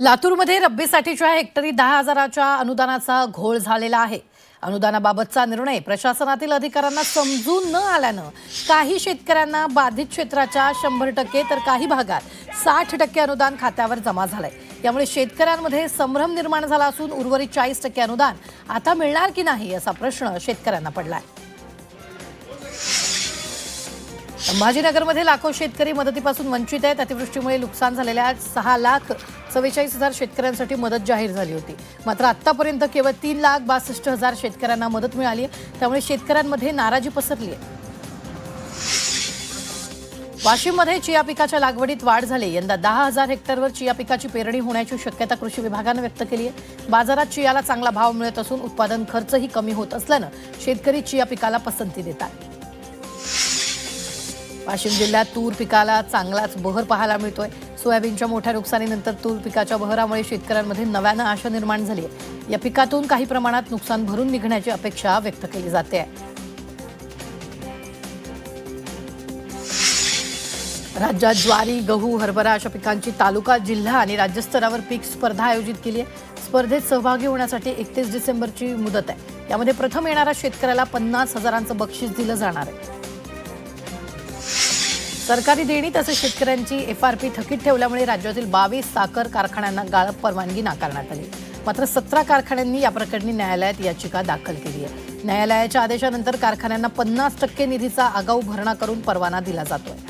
लातूरमध्ये रब्बीसाठीच्या हेक्टरी दहा हजाराच्या अनुदानाचा घोळ झालेला आहे अनुदानाबाबतचा निर्णय प्रशासनातील अधिकाऱ्यांना समजून न आल्यानं काही शेतकऱ्यांना बाधित क्षेत्राच्या शंभर टक्के तर काही भागात साठ टक्के अनुदान खात्यावर जमा झालंय. त्यामुळे शेतकऱ्यांमध्ये संभ्रम निर्माण झाला असून उर्वरित चाळीस टक्के अनुदान आता मिळणार की नाही असा प्रश्न शेतकऱ्यांना पडलाय. संभाजीनगरमध्ये लाखो शेतकरी मदतीपासून वंचित आहेत. अतिवृष्टीमुळे नुकसान झालेल्या सहा लाख चव्वेचाळीस हजार शेतकऱ्यांसाठी मदत जाहीर झाली होती. मात्र आतापर्यंत केवळ तीन लाख बासष्ट हजार शेतकऱ्यांना मदत मिळाली आहे. त्यामुळे शेतकऱ्यांमध्ये नाराजी पसरली आहे. वाशिममध्ये चिया पिकाच्या लागवडीत वाढ झाली यंदा दहा हजार हेक्टरवर चिया पिकाची पेरणी होण्याची शक्यता कृषी विभागानं व्यक्त केली आहे. बाजारात चियाला चांगला भाव मिळत असून उत्पादन खर्चही कमी होत असल्यानं शेतकरी चिया पिकाला पसंती देतात. वाशिम जिल्ह्यात तूर पिकाला चांगलाच बहर पाहायला मिळतोय. सोयाबीनच्या मोठ्या नुकसानीनंतर तूर पिकाच्या बहरामुळे शेतकऱ्यांमध्ये नव्यानं आशा निर्माण झाली आहे. या पिकातून काही प्रमाणात नुकसान भरून निघण्याची अपेक्षा व्यक्त केली जाते. राज्यात ज्वारी गहू हरभरा अशा पिकांची तालुका जिल्हा आणि राज्यस्तरावर पीक स्पर्धा आयोजित केली आहे. स्पर्धेत सहभागी होण्यासाठी एकतीस डिसेंबरची मुदत आहे. यामध्ये प्रथम येणाऱ्या शेतकऱ्याला पन्नास हजारांचं बक्षीस दिलं जाणार आहे. सरकारी देणी तसेच शेतकऱ्यांची एफ आर पी थकीत ठेवल्यामुळे राज्यातील बावीस साखर कारखान्यांना गाळप परवानगी नाकारण्यात आली. मात्र सतरा कारखान्यांनी या प्रकरणी न्यायालयात याचिका दाखल केली आहे. न्यायालयाच्या आदेशानंतर कारखान्यांना पन्नास टक्के निधीचा आगाऊ भरणा करून परवाना दिला जातोय.